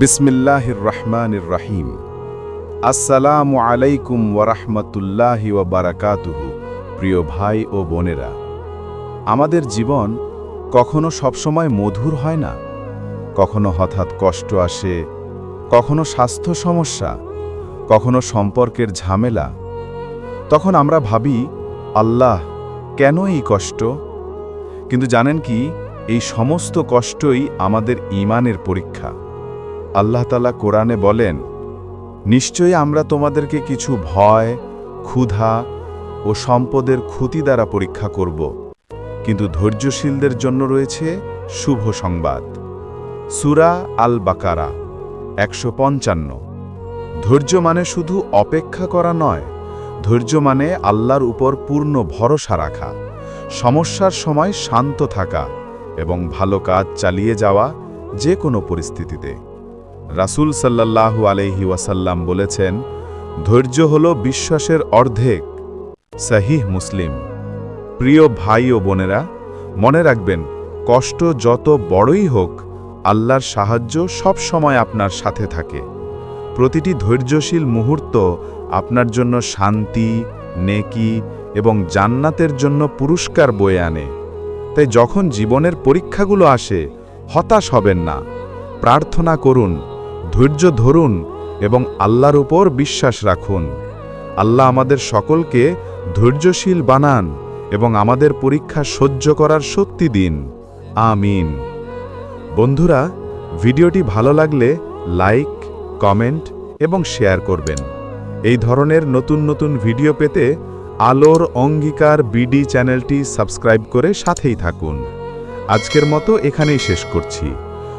বিসমিল্লাহির রহমানির রহিম আসসালামু আলাইকুম ওরহমতুল্লাহি বারাকাতুহু প্রিয় ভাই ও বোনেরা। আমাদের জীবন কখনো সবসময় মধুর হয় না? কখনো হঠাৎ কষ্ট আসে, কখনো স্বাস্থ্য সমস্যা, কখনো সম্পর্কের ঝামেলা। তখন আমরা ভাবি, আল্লাহ, কেন এই কষ্ট? কিন্তু জানেন কি, এই সমস্ত কষ্টই আমাদের ঈমানের পরীক্ষা। আল্লাহ তালা কোরআনে বলেন, নিশ্চয়ই আমরা তোমাদেরকে কিছু ভয়, ক্ষুধা ও সম্পদের ক্ষতি দ্বারা পরীক্ষা করব, কিন্তু ধৈর্যশীলদের জন্য রয়েছে শুভ সংবাদ। সুরা আল বাকারা একশো পঞ্চান্ন। ধৈর্য মানে শুধু অপেক্ষা করা নয়, ধৈর্য মানে আল্লাহর উপর পূর্ণ ভরসা রাখা, সমস্যার সময় শান্ত থাকা এবং ভালো কাজ চালিয়ে যাওয়া যে কোনো পরিস্থিতিতে। রাসূল সাল্লাল্লাহু আলাইহি ওয়াসাল্লাম বলেছেন, ধৈর্য হল বিশ্বাসের অর্ধেক। সাহিহ মুসলিম, প্রিয় ভাই ও বোনেরা, মনে রাখবেন, কষ্ট যত বড়ই হোক, আল্লাহর সাহায্য সব সময় আপনার সাথে থাকে। প্রতিটি ধৈর্যশীল মুহূর্ত আপনার জন্য শান্তি, নেকি এবং জান্নাতের জন্য পুরস্কার বয়ে আনে। তাই যখন জীবনের পরীক্ষাগুলো আসে, হতাশ হবেন না। প্রার্থনা করুন ধৈর্য ধরুন এবং আল্লাহর উপর বিশ্বাস রাখুন। আল্লাহ আমাদের সকলকে ধৈর্যশীল বানান এবং আমাদের পরীক্ষা সহ্য করার শক্তি দিন। আমিন। বন্ধুরা, ভিডিওটি ভালো লাগলে লাইক, কমেন্ট এবং শেয়ার করবেন। এই ধরনের নতুন নতুন ভিডিও পেতে আলোর অঙ্গীকার বিডি চ্যানেলটি সাবস্ক্রাইব করে সাথেই থাকুন। আজকের মতো এখানেই শেষ করছি।